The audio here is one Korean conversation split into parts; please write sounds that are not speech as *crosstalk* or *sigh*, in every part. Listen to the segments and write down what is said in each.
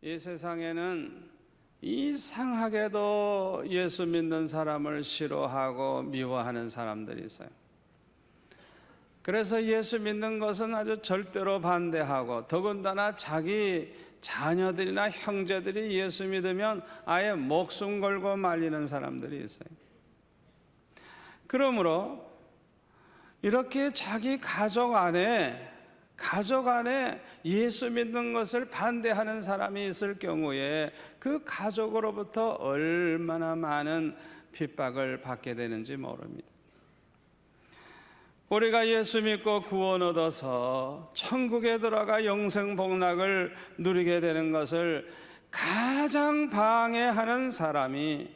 이 세상에는 이상하게도 예수 믿는 사람을 싫어하고 미워하는 사람들이 있어요. 그래서 예수 믿는 것은 아주 절대로 반대하고 더군다나 자기 자녀들이나 형제들이 예수 믿으면 아예 목숨 걸고 말리는 사람들이 있어요. 그러므로 이렇게 자기 가족 안에 가족 안에 예수 믿는 것을 반대하는 사람이 있을 경우에 그 가족으로부터 얼마나 많은 핍박을 받게 되는지 모릅니다. 우리가 예수 믿고 구원 얻어서 천국에 들어가 영생 복락을 누리게 되는 것을 가장 방해하는 사람이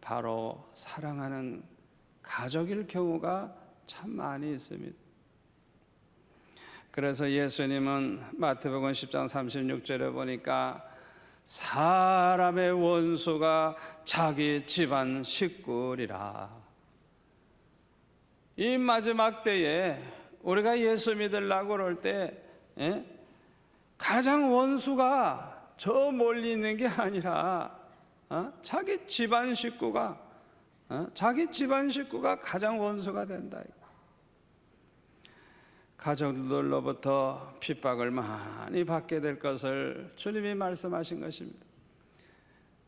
바로 사랑하는 가족일 경우가 참 많이 있습니다. 그래서 예수님은 마태복음 10장 36절에 보니까 사람의 원수가 자기 집안 식구리라. 이 마지막 때에 우리가 예수 믿으려고 그럴 때 예? 가장 원수가 저 멀리 있는 게 아니라 어? 자기 집안 식구가 어? 자기 집안 식구가 가장 원수가 된다. 가족들로부터 핍박을 많이 받게 될 것을 주님이 말씀하신 것입니다.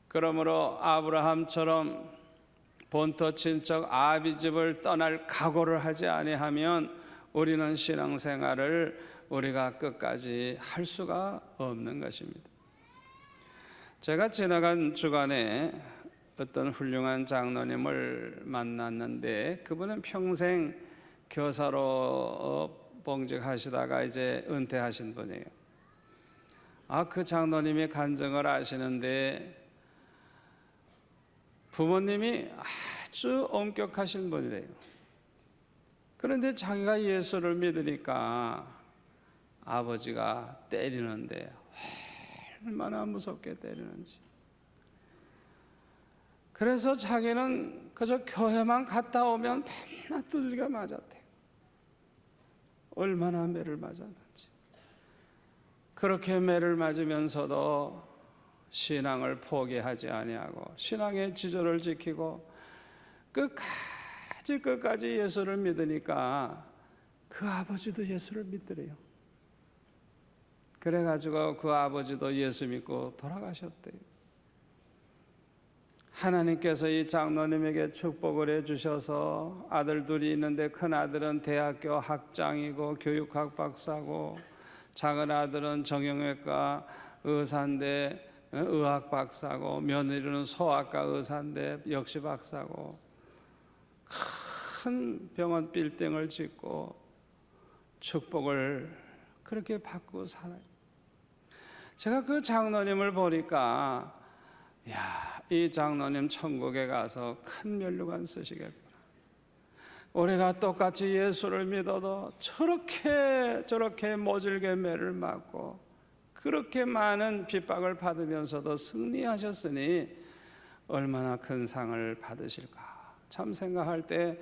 그러므로 아브라함처럼 본토 친척 아비 집을 떠날 각오를 하지 아니하면 우리는 신앙생활을 우리가 끝까지 할 수가 없는 것입니다. 제가 지나간 주간에 어떤 훌륭한 장로님을 만났는데 그분은 평생 교사로 봉직 하시다가 이제 은퇴하신 분이에요. 아, 그 장로님이 간증을 하시는데 부모님이 아주 엄격하신 분이래요. 그런데 자기가 예수를 믿으니까 아버지가 때리는데 얼마나 무섭게 때리는지. 그래서 자기는 그저 교회만 갔다 오면 밤낮 두들겨 맞았대. 얼마나 매를 맞았는지. 그렇게 매를 맞으면서도 신앙을 포기하지 아니하고 신앙의 지조를 지키고 끝까지 끝까지 예수를 믿으니까 그 아버지도 예수를 믿더래요. 그래가지고 그 아버지도 예수 믿고 돌아가셨대요. 하나님께서 이 장로님에게 축복을 해주셔서 아들 둘이 있는데 큰 아들은 대학교 학장이고 교육학 박사고 작은 아들은 정형외과 의사인데 의학 박사고 며느리는 소아과 의사인데 역시 박사고 큰 병원 빌딩을 짓고 축복을 그렇게 받고 살아요. 제가 그 장로님을 보니까 야, 이 장로님 천국에 가서 큰 면류관 쓰시겠구나. 우리가 똑같이 예수를 믿어도 저렇게 저렇게 모질게 매를 맞고 그렇게 많은 핍박을 받으면서도 승리하셨으니 얼마나 큰 상을 받으실까 참 생각할 때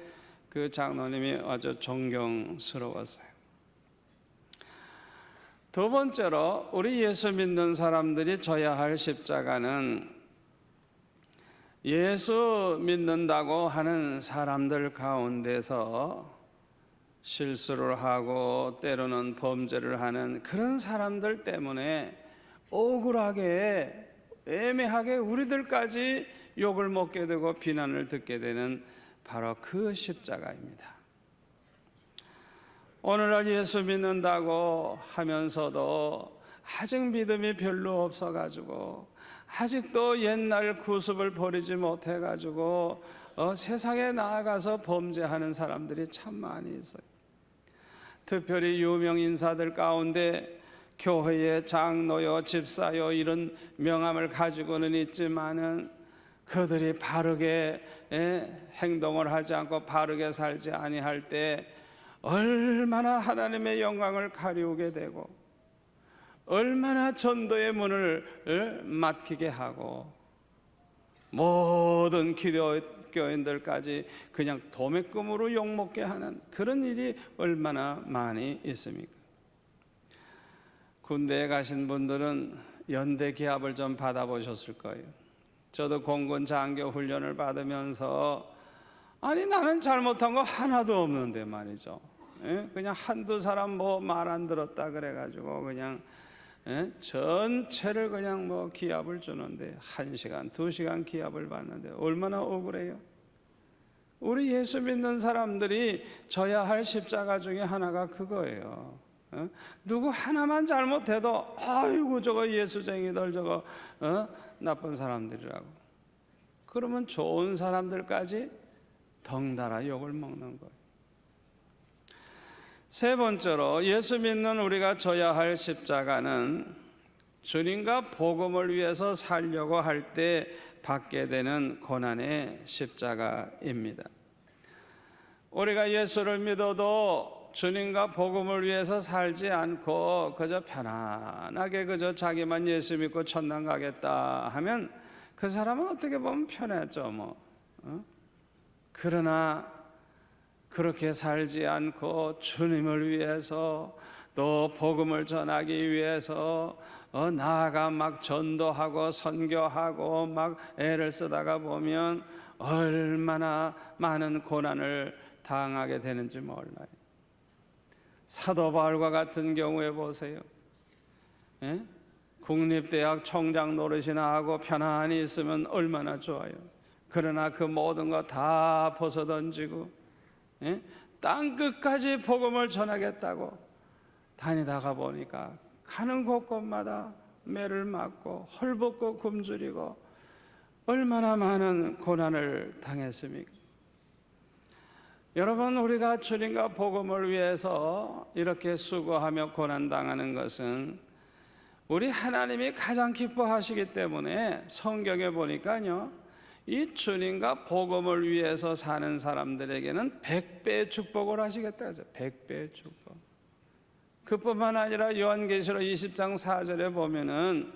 그 장로님이 아주 존경스러웠어요. 두 번째로 우리 예수 믿는 사람들이 져야 할 십자가는 예수 믿는다고 하는 사람들 가운데서 실수를 하고 때로는 범죄를 하는 그런 사람들 때문에 억울하게 애매하게 우리들까지 욕을 먹게 되고 비난을 듣게 되는 바로 그 십자가입니다. 오늘날 예수 믿는다고 하면서도 아직 믿음이 별로 없어가지고 아직도 옛날 구습을 버리지 못해 가지고 어, 세상에 나아가서 범죄하는 사람들이 참 많이 있어요. 특별히 유명 인사들 가운데 교회의 장로요, 집사요 이런 명함을 가지고는 있지만은 그들이 바르게 행동을 하지 않고 바르게 살지 아니할 때 얼마나 하나님의 영광을 가리우게 되고 얼마나 전도의 문을 막히게 하고 모든 기독교인들까지 그냥 도매금으로 욕먹게 하는 그런 일이 얼마나 많이 있습니까? 군대에 가신 분들은 연대 기합을 좀 받아보셨을 거예요. 저도 공군 장교 훈련을 받으면서 아니 나는 잘못한 거 하나도 없는데 말이죠. 예? 그냥 한두 사람 뭐 말 안 들었다 그래가지고 그냥 예? 전체를 그냥 뭐 기합을 주는데 한 시간, 두 시간 기합을 받는데 얼마나 억울해요. 우리 예수 믿는 사람들이 져야 할 십자가 중에 하나가 그거예요. 어? 누구 하나만 잘못해도 아이고 저거 예수쟁이들 저거 어? 나쁜 사람들이라고. 그러면 좋은 사람들까지 덩달아 욕을 먹는 거예요. 세 번째로 예수 믿는 우리가 져야 할 십자가는 주님과 복음을 위해서 살려고 할 때 받게 되는 고난의 십자가입니다. 우리가 예수를 믿어도 주님과 복음을 위해서 살지 않고 그저 편안하게 그저 자기만 예수 믿고 천당 가겠다 하면 그 사람은 어떻게 보면 편했죠 뭐. 어? 그러나 그렇게 살지 않고 주님을 위해서 또 복음을 전하기 위해서 어, 나아가 막 전도하고 선교하고 막 애를 쓰다가 보면 얼마나 많은 고난을 당하게 되는지 몰라요. 사도 바울과 같은 경우에 보세요. 예? 국립대학 총장 노릇이나 하고 편안히 있으면 얼마나 좋아요. 그러나 그 모든 거 다 벗어 던지고 예? 땅 끝까지 복음을 전하겠다고 다니다가 보니까 가는 곳곳마다 매를 맞고 헐벗고 굶주리고 얼마나 많은 고난을 당했습니까? 여러분 우리가 주님과 복음을 위해서 이렇게 수고하며 고난 당하는 것은 우리 하나님이 가장 기뻐하시기 때문에 성경에 보니까요. 이 주님과 복음을 위해서 사는 사람들에게는 백배의 축복을 하시겠다 해서 백배의 축복. 그뿐만 아니라 요한계시록 20장 4절에 보면은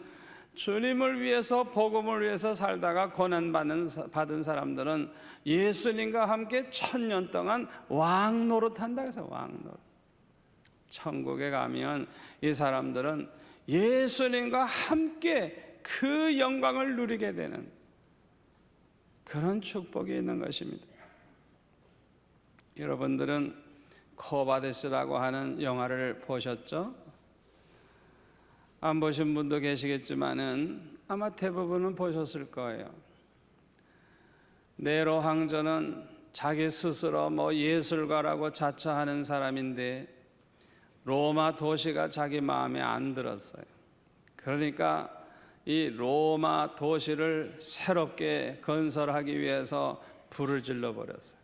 주님을 위해서 복음을 위해서 살다가 고난 받는 받은 사람들은 예수님과 함께 천년 동안 왕 노릇한다 해서 왕 노릇. 천국에 가면 이 사람들은 예수님과 함께 그 영광을 누리게 되는 그런 축복이 있는 것입니다. 여러분들은 코바데스라고 하는 영화를 보셨죠? 안 보신 분도 계시겠지만은 아마 대부분은 보셨을 거예요. 네로 황제는 자기 스스로 뭐 예술가라고 자처하는 사람인데 로마 도시가 자기 마음에 안 들었어요. 그러니까 이 로마 도시를 새롭게 건설하기 위해서 불을 질러 버렸어요.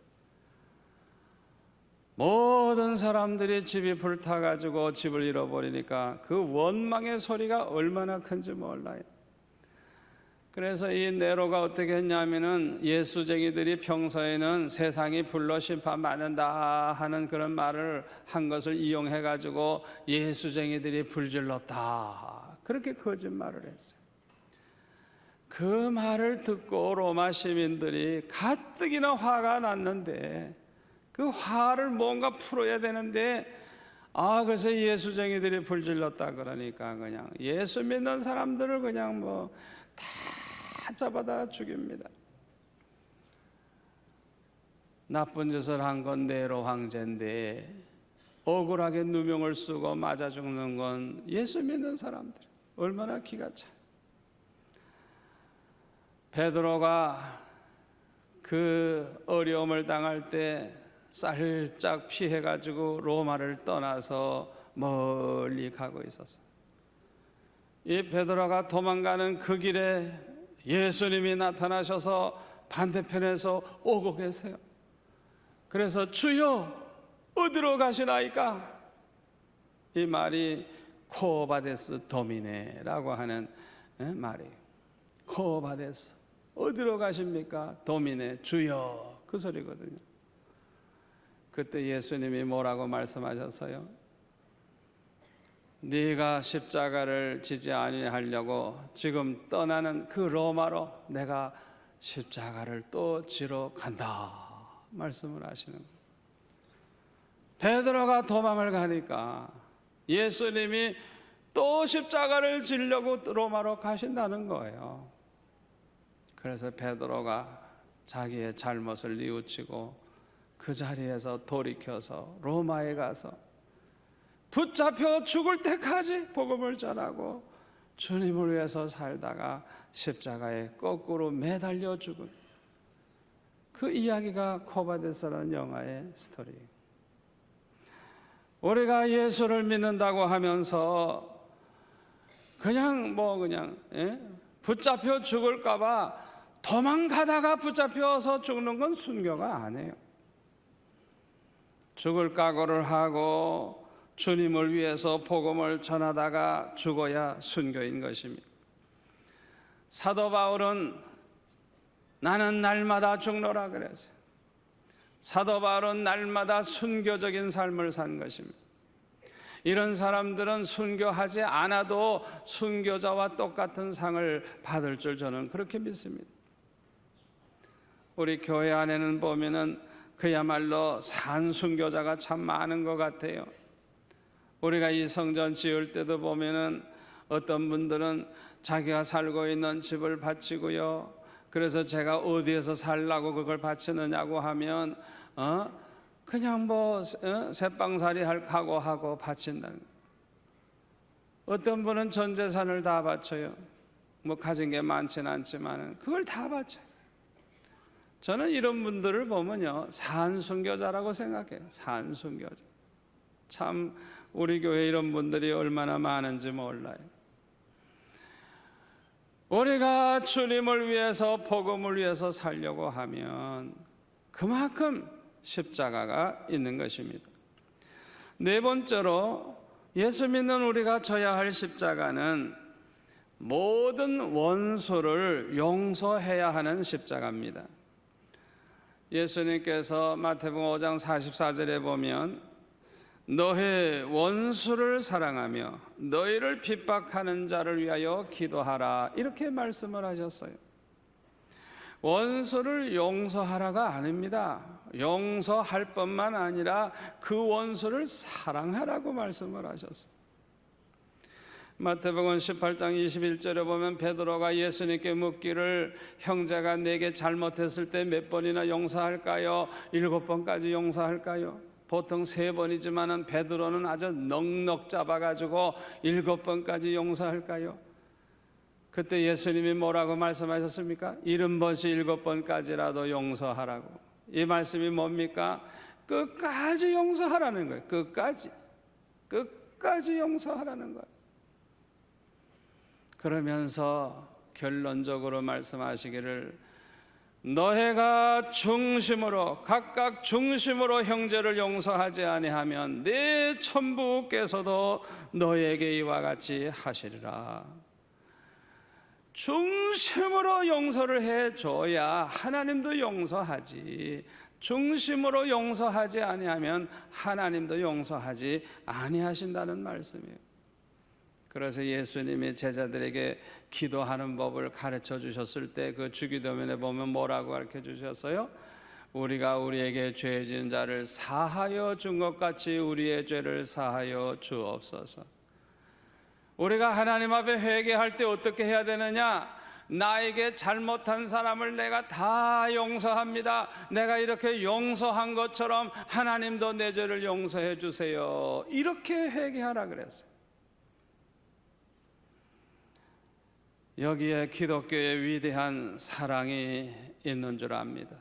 모든 사람들이 집이 불타 가지고 집을 잃어버리니까 그 원망의 소리가 얼마나 큰지 몰라요. 그래서 이 네로가 어떻게 했냐면은 예수쟁이들이 평소에는 세상이 불로 심판 받는다 하는 그런 말을 한 것을 이용해 가지고 예수쟁이들이 불질렀다 그렇게 거짓말을 했어요. 그 말을 듣고 로마 시민들이 가뜩이나 화가 났는데 그 화를 뭔가 풀어야 되는데 아 그래서 예수쟁이들이 불질렀다 그러니까 그냥 예수 믿는 사람들을 그냥 뭐 다 잡아다 죽입니다. 나쁜 짓을 한 건 네로 황제인데 억울하게 누명을 쓰고 맞아 죽는 건 예수 믿는 사람들 얼마나 기가 차. 베드로가 그 어려움을 당할 때 살짝 피해 가지고 로마를 떠나서 멀리 가고 있었어. 이 베드로가 도망가는 그 길에 예수님이 나타나셔서 반대편에서 오고 계세요. 그래서 주여 어디로 가시나이까? 이 말이 코바데스 도미네라고 하는 말이에요. 코바데스 어디로 가십니까? 도미네 주여 그 소리거든요. 그때 예수님이 뭐라고 말씀하셨어요? 네가 십자가를 지지 아니하려고 지금 떠나는 그 로마로 내가 십자가를 또 지러 간다 말씀을 하시는. 베드로가 도망을 가니까 예수님이 또 십자가를 지려고 로마로 가신다는 거예요. 그래서 베드로가 자기의 잘못을 뉘우치고 그 자리에서 돌이켜서 로마에 가서 붙잡혀 죽을 때까지 복음을 전하고 주님을 위해서 살다가 십자가에 거꾸로 매달려 죽은 그 이야기가 코바데스라는 영화의 스토리. 우리가 예수를 믿는다고 하면서 그냥 뭐 그냥 예? 붙잡혀 죽을까봐 도망가다가 붙잡혀서 죽는 건 순교가 아니에요. 죽을 각오를 하고 주님을 위해서 복음을 전하다가 죽어야 순교인 것입니다. 사도 바울은 나는 날마다 죽노라 그랬어요. 사도 바울은 날마다 순교적인 삶을 산 것입니다. 이런 사람들은 순교하지 않아도 순교자와 똑같은 상을 받을 줄 저는 그렇게 믿습니다. 우리 교회 안에는 보면은 그야말로 산순교자가 참 많은 것 같아요. 우리가 이 성전 지을 때도 보면은 어떤 분들은 자기가 살고 있는 집을 바치고요. 그래서 제가 어디에서 살라고 그걸 바치느냐고 하면 어 그냥 뭐 어? 새빵살이 할 각오하고 바친다는. 어떤 분은 전 재산을 다 바쳐요. 뭐 가진 게 많지는 않지만은 그걸 다 바쳐요. 저는 이런 분들을 보면요 산순교자라고 생각해요. 산순교자. 참 우리 교회 이런 분들이 얼마나 많은지 몰라요. 우리가 주님을 위해서 복음을 위해서 살려고 하면 그만큼 십자가가 있는 것입니다. 네 번째로 예수 믿는 우리가 져야 할 십자가는 모든 원수를 용서해야 하는 십자가입니다. 예수님께서 마태복음 5장 44절에 보면 너의 원수를 사랑하며 너희를 핍박하는 자를 위하여 기도하라 이렇게 말씀을 하셨어요. 원수를 용서하라가 아닙니다. 용서할 뿐만 아니라 그 원수를 사랑하라고 말씀을 하셨어요. 마태복음 18장 21절에 보면 베드로가 예수님께 묻기를 형제가 내게 잘못했을 때 몇 번이나 용서할까요? 일곱 번까지 용서할까요? 보통 세 번이지만은 베드로는 아주 넉넉 잡아가지고 일곱 번까지 용서할까요? 그때 예수님이 뭐라고 말씀하셨습니까? 일흔 번씩 일곱 번까지라도 용서하라고. 이 말씀이 뭡니까? 끝까지 용서하라는 거예요. 끝까지. 끝까지 용서하라는 거예요. 그러면서 결론적으로 말씀하시기를 너희가 중심으로 각각 중심으로 형제를 용서하지 아니하면 내 천부께서도 너에게 이와 같이 하시리라. 중심으로 용서를 해 줘야 하나님도 용서하지. 중심으로 용서하지 아니하면 하나님도 용서하지 아니하신다는 말씀이에요. 그래서 예수님이 제자들에게 기도하는 법을 가르쳐 주셨을 때 그 주기도면에 보면 뭐라고 가르쳐 주셨어요? 우리가 우리에게 죄 지은 자를 사하여 준 것 같이 우리의 죄를 사하여 주옵소서. 우리가 하나님 앞에 회개할 때 어떻게 해야 되느냐? 나에게 잘못한 사람을 내가 다 용서합니다. 내가 이렇게 용서한 것처럼 하나님도 내 죄를 용서해 주세요. 이렇게 회개하라 그랬어요. 여기에 기독교의 위대한 사랑이 있는 줄 압니다.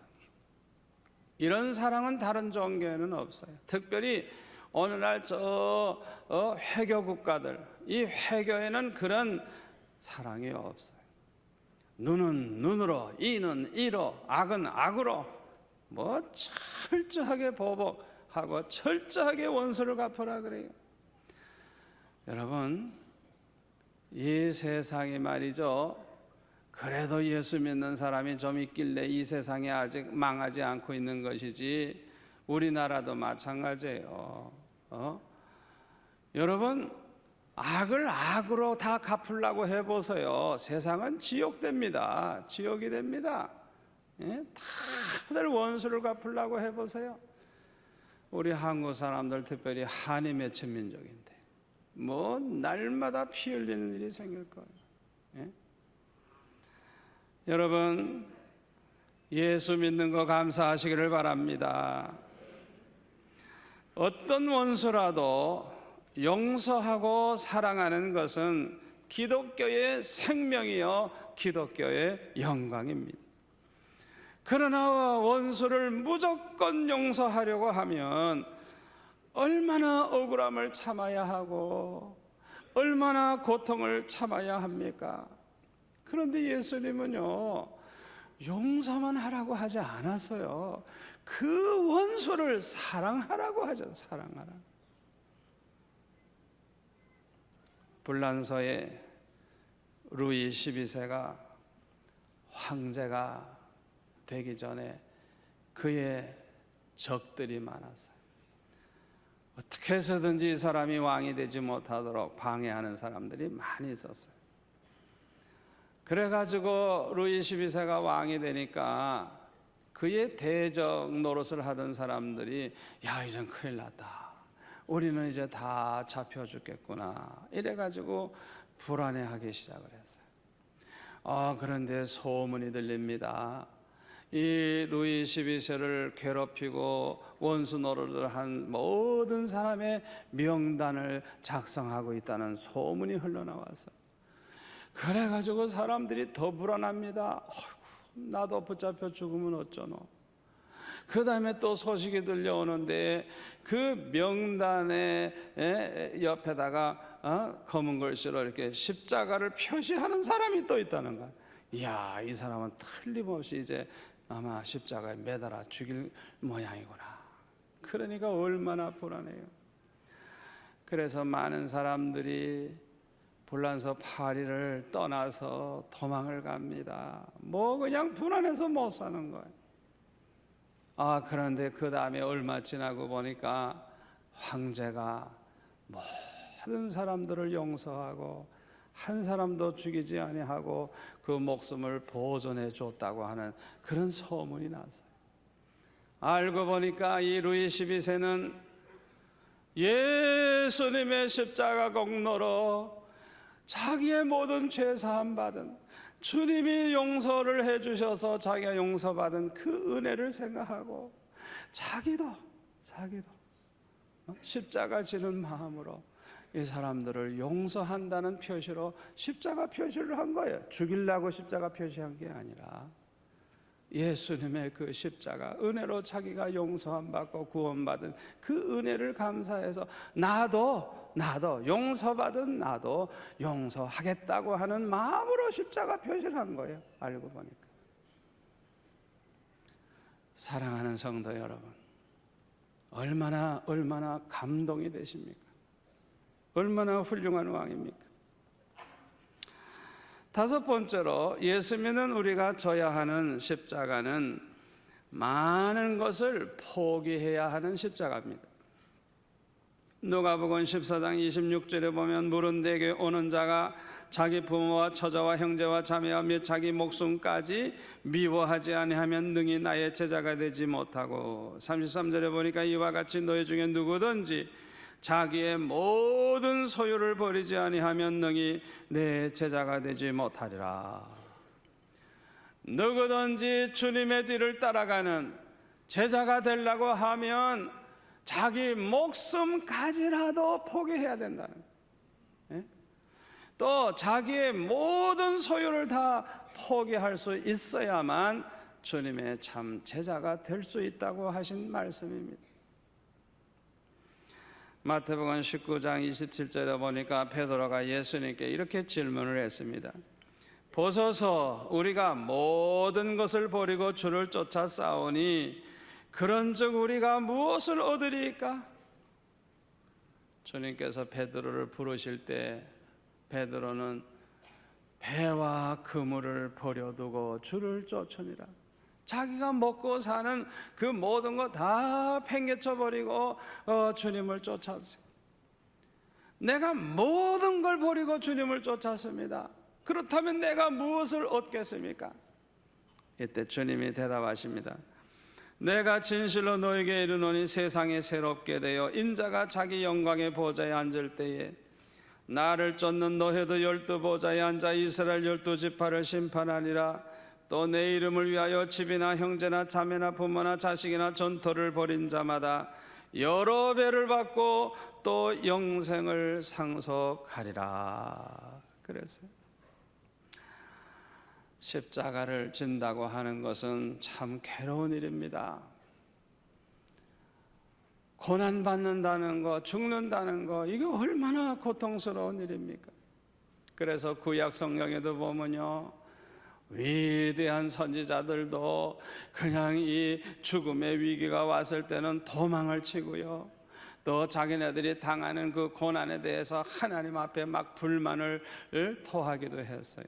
이런 사랑은 다른 종교에는 없어요. 특별히 오늘날 저 어, 회교 국가들 이 회교에는 그런 사랑이 없어요. 눈은 눈으로, 이는 이로, 악은 악으로 뭐 철저하게 보복하고 철저하게 원수를 갚으라 그래요. 여러분 이 세상이 말이죠. 그래도 예수 믿는 사람이 좀 있길래 이 세상이 아직 망하지 않고 있는 것이지 우리나라도 마찬가지예요. 어? 여러분 악을 악으로 다 갚으려고 해보세요. 세상은 지옥됩니다. 지옥이 됩니다. 예? 다들 원수를 갚으려고 해보세요. 우리 한국 사람들 특별히 한이 맺힌 민족인데 뭐 날마다 피 흘리는 일이 생길 거예요. 예? 여러분 예수 믿는 거 감사하시기를 바랍니다. 어떤 원수라도 용서하고 사랑하는 것은 기독교의 생명이요 기독교의 영광입니다. 그러나 원수를 무조건 용서하려고 하면 얼마나 억울함을 참아야 하고 얼마나 고통을 참아야 합니까? 그런데 예수님은요, 용서만 하라고 하지 않았어요. 그 원수를 사랑하라고 하죠, 사랑하라. 불란서에 루이 12세가 황제가 되기 전에 그의 적들이 많았어요. 어떻게 해서든지 이 사람이 왕이 되지 못하도록 방해하는 사람들이 많이 있었어요. 그래가지고 루이 12세가 왕이 되니까 그의 대적 노릇을 하던 사람들이 야 이젠 큰일 났다. 우리는 이제 다 잡혀 죽겠구나. 이래가지고 불안해하기 시작을 했어요. 아 그런데 소문이 들립니다. 이 루이 12세를 괴롭히고 원수 노릇을 한 모든 사람의 명단을 작성하고 있다는 소문이 흘러나왔어요. 그래 가지고 사람들이 더 불안합니다. 어이구, 나도 붙잡혀 죽으면 어쩌노? 그 다음에 또 소식이 들려오는데 그 명단의 옆에다가 어? 검은 글씨로 이렇게 십자가를 표시하는 사람이 또 있다는 거야. 이야, 이 사람은 틀림없이 이제 아마 십자가에 매달아 죽일 모양이구나. 그러니까 얼마나 불안해요. 그래서 많은 사람들이 불란서 파리를 떠나서 도망을 갑니다. 뭐 그냥 불안해서 못 사는 거예요. 아 그런데 그 다음에 얼마 지나고 보니까 황제가 모든 사람들을 용서하고 한 사람도 죽이지 아니하고 그 목숨을 보존해 줬다고 하는 그런 소문이 났어요. 알고 보니까 이 루이 12세는 예수님의 십자가 공로로 자기의 모든 죄 사함 받은 주님이 용서를 해 주셔서 자기가 용서받은 그 은혜를 생각하고 자기도 자기도 어? 십자가 지는 마음으로 이 사람들을 용서한다는 표시로 십자가 표시를 한 거예요. 죽이려고 십자가 표시한 게 아니라 예수님의 그 십자가 은혜로 자기가 용서함 받고 구원받은 그 은혜를 감사해서 나도 나도 용서받은 나도 용서하겠다고 하는 마음으로 십자가 표시를 한 거예요. 알고 보니까 사랑하는 성도 여러분 얼마나 얼마나 감동이 되십니까? 얼마나 훌륭한 왕입니까? 다섯 번째로 예수 믿는 우리가 져야 하는 십자가는 많은 것을 포기해야 하는 십자가입니다. 누가복음 14장 26절에 보면 물은 대게 오는 자가 자기 부모와 처자와 형제와 자매와 및 자기 목숨까지 미워하지 아니하면 능히 나의 제자가 되지 못하고 33절에 보니까 이와 같이 너희 중에 누구든지 자기의 모든 소유를 버리지 아니하면 능히 내 제자가 되지 못하리라. 누구든지 주님의 뒤를 따라가는 제자가 되려고 하면 자기 목숨까지라도 포기해야 된다는 예? 또 자기의 모든 소유를 다 포기할 수 있어야만 주님의 참 제자가 될 수 있다고 하신 말씀입니다. 마태복음 19장 27절에 보니까 베드로가 예수님께 이렇게 질문을 했습니다. 보소서 우리가 모든 것을 버리고 주를 쫓아 싸우니 그런즉 우리가 무엇을 얻으리까? 주님께서 베드로를 부르실 때 베드로는 배와 그물을 버려두고 주를 쫓으니라. 자기가 먹고 사는 그 모든 거 다 팽개쳐 버리고 어, 주님을 쫓았어요. 내가 모든 걸 버리고 주님을 쫓았습니다. 그렇다면 내가 무엇을 얻겠습니까? 이때 주님이 대답하십니다. 내가 진실로 너에게 이르노니 세상에 새롭게 되어 인자가 자기 영광의 보좌에 앉을 때에 나를 쫓는 너희도 열두 보좌에 앉아 이스라엘 열두 지파를 심판하리라 또 내 이름을 위하여 집이나 형제나 자매나 부모나 자식이나 전토를 벌인 자마다 여러 배를 받고 또 영생을 상속하리라 그랬어요. 십자가를 진다고 하는 것은 참 괴로운 일입니다. 고난 받는다는 거, 죽는다는 거, 이거 얼마나 고통스러운 일입니까? 그래서 구약 성경에도 보면요. 위대한 선지자들도 그냥 이 죽음의 위기가 왔을 때는 도망을 치고요. 또 자기네들이 당하는 그 고난에 대해서 하나님 앞에 막 불만을 토하기도 했어요.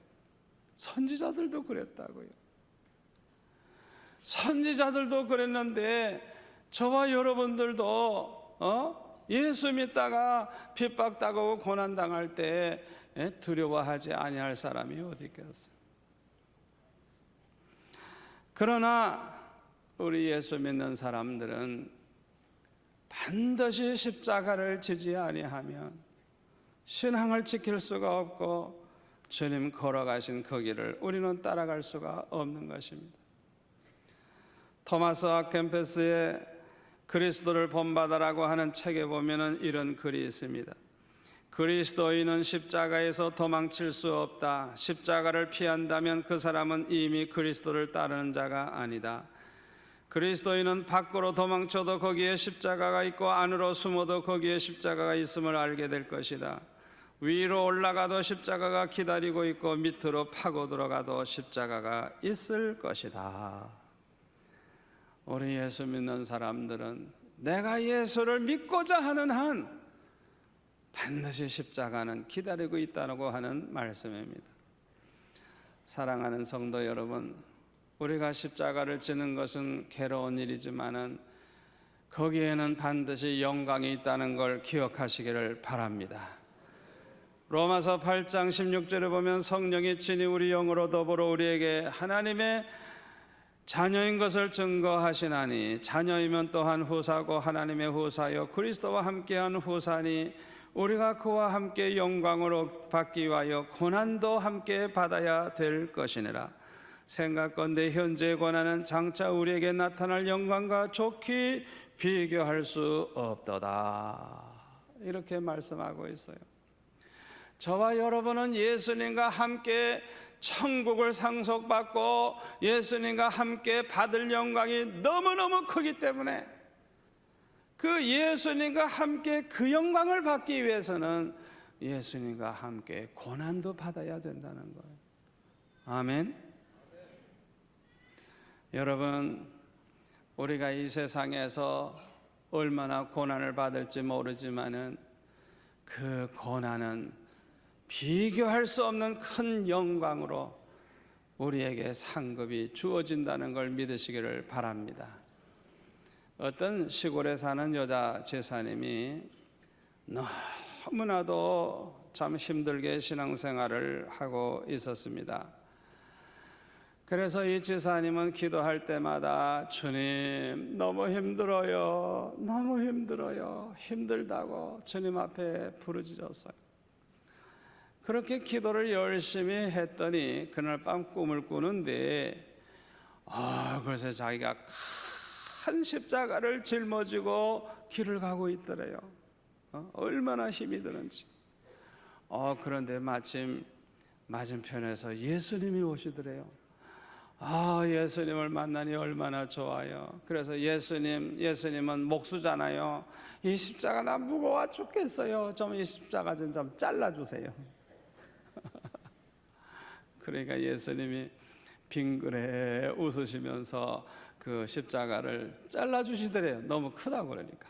선지자들도 그랬다고요. 선지자들도 그랬는데 저와 여러분들도 어? 예수 믿다가 핍박 당하고 고난 당할 때 예, 두려워하지 아니할 사람이 어디 있겠어요? 그러나 우리 예수 믿는 사람들은 반드시 십자가를 지지 아니하면 신앙을 지킬 수가 없고 주님 걸어가신 그 길을 우리는 따라갈 수가 없는 것입니다. 토마스 아켄페스의 그리스도를 본받아라고 하는 책에 보면은 이런 글이 있습니다. 그리스도인은 십자가에서 도망칠 수 없다. 십자가를 피한다면 그 사람은 이미 그리스도를 따르는 자가 아니다. 그리스도인은 밖으로 도망쳐도 거기에 십자가가 있고 안으로 숨어도 거기에 십자가가 있음을 알게 될 것이다. 위로 올라가도 십자가가 기다리고 있고 밑으로 파고 들어가도 십자가가 있을 것이다. 우리 예수 믿는 사람들은 내가 예수를 믿고자 하는 한 반드시 십자가는 기다리고 있다고 하는 말씀입니다. 사랑하는 성도 여러분, 우리가 십자가를 지는 것은 괴로운 일이지만은 거기에는 반드시 영광이 있다는 걸 기억하시기를 바랍니다. 로마서 8장 16절에 보면 성령이 친히 우리 영으로 더불어 우리에게 하나님의 자녀인 것을 증거하시나니 자녀이면 또한 후사고 하나님의 후사요 그리스도와 함께한 후사니 우리가 그와 함께 영광으로 받기 위하여 고난도 함께 받아야 될 것이니라. 생각건대 현재의 고난은 장차 우리에게 나타날 영광과 좋게 비교할 수 없도다. 이렇게 말씀하고 있어요. 저와 여러분은 예수님과 함께 천국을 상속받고 예수님과 함께 받을 영광이 너무너무 크기 때문에 그 예수님과 함께 그 영광을 받기 위해서는 예수님과 함께 고난도 받아야 된다는 거예요. 아멘. 여러분, 우리가 이 세상에서 얼마나 고난을 받을지 모르지만은 그 고난은 비교할 수 없는 큰 영광으로 우리에게 상급이 주어진다는 걸 믿으시기를 바랍니다. 어떤 시골에 사는 여자 제사님이 너무나도 참 힘들게 신앙생활을 하고 있었습니다. 그래서 이 제사님은 기도할 때마다 주님 너무 힘들어요. 너무 힘들어요. 힘들다고 주님 앞에 부르짖었어요. 그렇게 기도를 열심히 했더니 그날 밤 꿈을 꾸는데 아, 그래서 자기가 큰 십자가를 짊어지고 길을 가고 있더래요. 어? 얼마나 힘이 드는지. 어, 그런데 마침 맞은편에서 예수님이 오시더래요. 아, 예수님을 만나니 얼마나 좋아요. 그래서 예수님, 예수님은 목수잖아요. 이 십자가 나 무거워 죽겠어요. 좀 이 십자가 좀, 좀 잘라주세요. *laughs* 그러니까 예수님이 빙그레 웃으시면서 그 십자가를 잘라주시더래요. 너무 크다고 그러니까.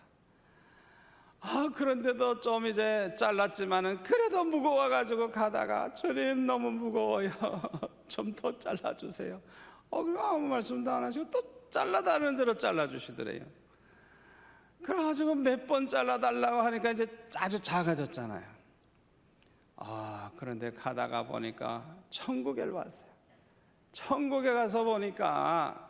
아, 그런데도 좀 이제 잘랐지만은 그래도 무거워가지고 가다가 주님 너무 무거워요. *laughs* 좀 더 잘라주세요. 어, 아무 말씀도 안 하시고 또 잘라다는 대로 잘라주시더래요. 그래가지고 몇 번 잘라달라고 하니까 이제 아주 작아졌잖아요. 아, 그런데 가다가 보니까 천국에 왔어요. 천국에 가서 보니까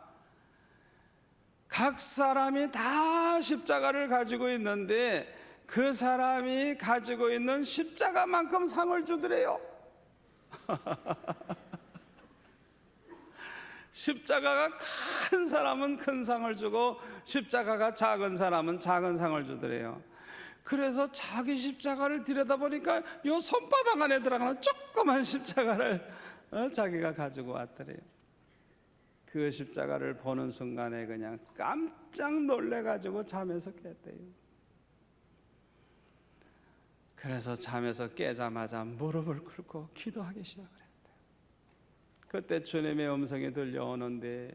각 사람이 다 십자가를 가지고 있는데 그 사람이 가지고 있는 십자가만큼 상을 주더래요. *laughs* 십자가가 큰 사람은 큰 상을 주고 십자가가 작은 사람은 작은 상을 주더래요. 그래서 자기 십자가를 들여다보니까 요 손바닥 안에 들어가는 조그만 십자가를 어, 자기가 가지고 왔더래요. 그 십자가를 보는 순간에 그냥 깜짝 놀래가지고 잠에서 깼대요. 그래서 잠에서 깨자마자 무릎을 꿇고 기도하기 시작을. 그때 주님의 음성이 들려오는데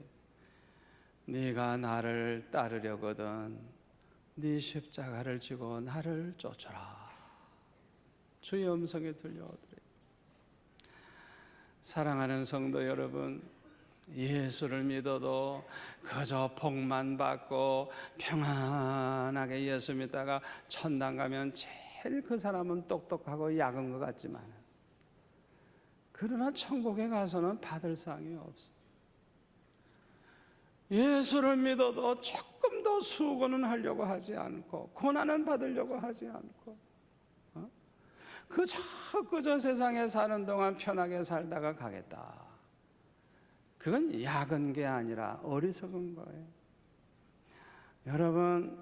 네가 나를 따르려거든 네 십자가를 지고 나를 쫓아라. 주의 음성이 들려오더래요. 사랑하는 성도 여러분, 예수를 믿어도 그저 복만 받고 평안하게 예수 믿다가 천당 가면 제일 그 사람은 똑똑하고 약은 것 같지만 그러나 천국에 가서는 받을 상이 없어. 예수를 믿어도 조금 더 수고는 하려고 하지 않고 고난은 받으려고 하지 않고 어? 그저 그저 세상에 사는 동안 편하게 살다가 가겠다. 그건 약은 게 아니라 어리석은 거예요. 여러분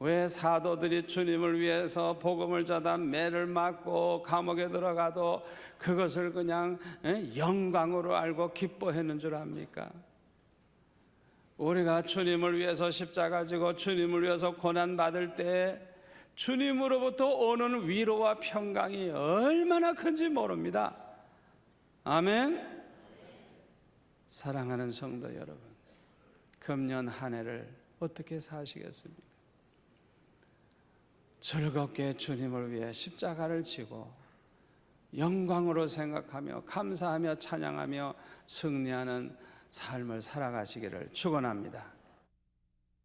왜 사도들이 주님을 위해서 복음을 전다 매를 맞고 감옥에 들어가도 그것을 그냥 에? 영광으로 알고 기뻐했는 줄 압니까? 우리가 주님을 위해서 십자가 지고 주님을 위해서 고난 받을 때 주님으로부터 오는 위로와 평강이 얼마나 큰지 모릅니다. 아멘. 사랑하는 성도 여러분, 금년 한 해를 어떻게 사시겠습니까? 즐겁게 주님을 위해 십자가를 지고 영광으로 생각하며 감사하며 찬양하며 승리하는 삶을 살아가시기를 축원합니다.